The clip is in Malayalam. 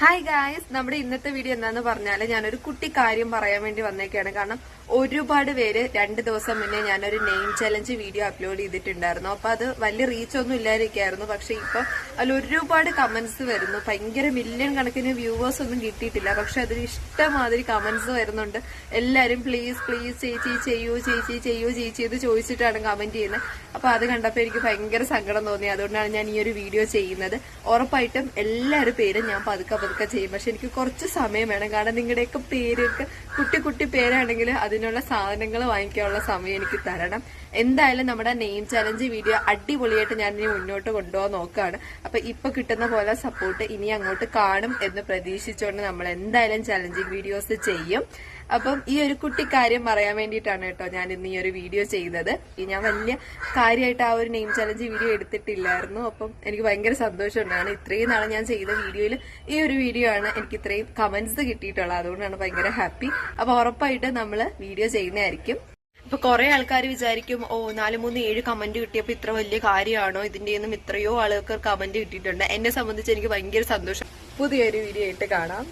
ഹായ് ഗായ്സ് നമ്മുടെ ഇന്നത്തെ വീഡിയോ എന്താന്ന് പറഞ്ഞാൽ ഞാനൊരു കുട്ടി കാര്യം പറയാൻ വേണ്ടി വന്നേക്കാണ്. കാരണം ഒരുപാട് പേര് രണ്ട് ദിവസം മുന്നേ ഞാനൊരു നെയിം ചലഞ്ച് വീഡിയോ അപ്ലോഡ് ചെയ്തിട്ടുണ്ടായിരുന്നു. അപ്പൊ അത് വലിയ റീച്ച് ഒന്നും ഇല്ലാതിരിക്കായിരുന്നു പക്ഷെ ഇപ്പൊ അതിൽ ഒരുപാട് കമന്റ്സ് വരുന്നു. ഭയങ്കര മില്യൺ കണക്കിന് വ്യൂവേഴ്സ് ഒന്നും കിട്ടിയിട്ടില്ല. പക്ഷെ അതിൽ ഇഷ്ടമാതിരി കമന്റ്സ് വരുന്നുണ്ട്. എല്ലാരും പ്ലീസ് പ്ലീസ് ചേച്ചി ചെയ്യൂ ചേച്ചി ചെയ്യൂ ചേച്ചി എന്ന് ചോദിച്ചിട്ടാണ് കമന്റ് ചെയ്യുന്നത്. അപ്പൊ അത് കണ്ടപ്പോ എനിക്ക് ഭയങ്കര സങ്കടം തോന്നി. അതുകൊണ്ടാണ് ഞാൻ ഈ ഒരു വീഡിയോ ചെയ്യുന്നത്. ഉറപ്പായിട്ടും എല്ലാവരും പേരും ഞാൻ പതുക്കെ പതുക്കെ ചെയ്യും. പക്ഷെ എനിക്ക് കുറച്ച് സമയം വേണം. കാരണം നിങ്ങളുടെയൊക്കെ പേരൊക്കെ കുട്ടി കുട്ടി പേരാണെങ്കിൽ അതിനുള്ള സാധനങ്ങൾ വാങ്ങിക്കാനുള്ള സമയം എനിക്ക് തരണം. എന്തായാലും നമ്മുടെ നെയിം ചലഞ്ച് വീഡിയോ അടിപൊളിയായിട്ട് ഞാൻ ഇനി മുന്നോട്ട് കൊണ്ടുപോകാൻ നോക്കുകയാണ് അപ്പൊ ഇപ്പൊ കിട്ടുന്ന പോലെ സപ്പോർട്ട് ഇനി അങ്ങോട്ട് കാണും എന്ന് പ്രതീക്ഷിച്ചുകൊണ്ട് നമ്മൾ എന്തായാലും ചലഞ്ചിങ് വീഡിയോസ് ചെയ്യും. അപ്പം ഈ ഒരു കുട്ടി കാര്യം പറയാൻ വേണ്ടിയിട്ടാണ് കേട്ടോ ഞാൻ ഇന്ന് ഈ ഒരു വീഡിയോ ചെയ്യുന്നത്. ഞാൻ വലിയ കാര്യമായിട്ട് ആ ഒരു നെയിം ചലഞ്ച് വീഡിയോ എടുത്തിട്ടില്ലായിരുന്നു. അപ്പം എനിക്ക് ഭയങ്കര സന്തോഷമുണ്ടാണ് ഇത്രയും നാളെ ഞാൻ ചെയ്ത വീഡിയോയിൽ ഈ ഒരു വീഡിയോ ആണ് എനിക്ക് ഇത്രയും കമന്റ്സ് കിട്ടിയിട്ടുള്ളത്. അതുകൊണ്ടാണ് ഭയങ്കര ഹാപ്പി അപ്പൊ ഉറപ്പായിട്ട് നമ്മൾ വീഡിയോ ചെയ്യുന്നതായിരിക്കും. ഇപ്പൊ കുറെ ആൾക്കാർ വിചാരിക്കും ഓ നാല് മൂന്ന് ഏഴ് കമന്റ് കിട്ടിയപ്പോ ഇത്ര വലിയ കാര്യമാണോ? ഇതിന്റെ ഒന്നും ഇത്രയോ ആളുകൾക്ക് കമന്റ് കിട്ടിയിട്ടുണ്ട്. എന്നെ സംബന്ധിച്ച് എനിക്ക് ഭയങ്കര സന്തോഷം. പുതിയൊരു വീഡിയോ ആയിട്ട് കാണാം.